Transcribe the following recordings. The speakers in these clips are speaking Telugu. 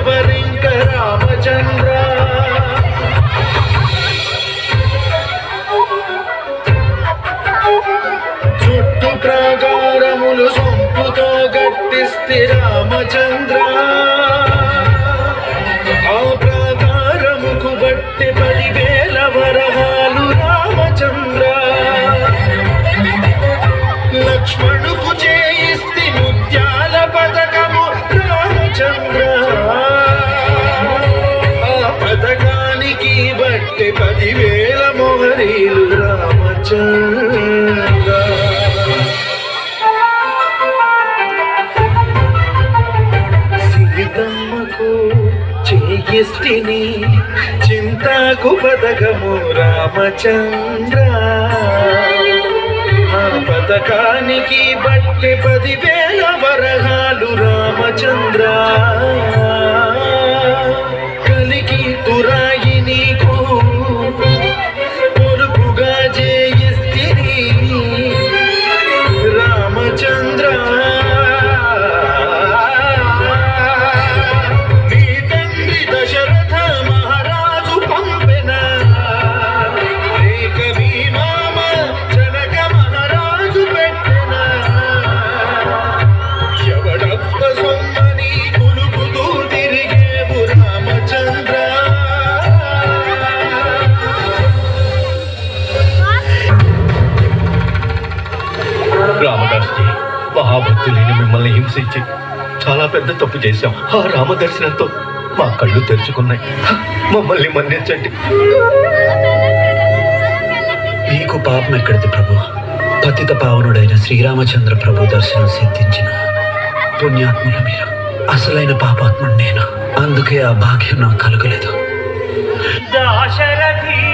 ఎవరింక రామచంద్ర చుట్టు ప్రాకారములు సొంపుతో గట్టిస్తే రామచంద్ర పదివేల మొగరీలు రామచంద్ర. సీతమ్మకు చేయిస్తిని చింతకు పథకము రామచంద్ర. ఆ పథకానికి బట్టి పదివేల వరహాలు రామచంద్ర. రామదాస్జీ మహాభక్తి లేని మిమ్మల్ని హింసించి చాలా పెద్ద తప్పు చేశాం. ఆ రామదర్శనంతో మా కళ్ళు తెరుచుకున్నాయి. మమ్మల్ని మన్నించండి. మీకు పాపం ఎక్కడిది ప్రభు? పతిత పావనుడైన శ్రీరామచంద్ర ప్రభు దర్శనం సిద్ధించిన పుణ్యాత్ముల మీరు అసలైన పాపాత్ముడు నేను. అందుకే ఆ భాగ్యం నాకు కలగలేదు. దాశరథి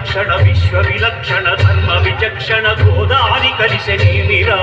విలక్షణ విశ్వ విలక్షణ ధర్మ విచక్షణ గోదారి కలిసెనేమిరా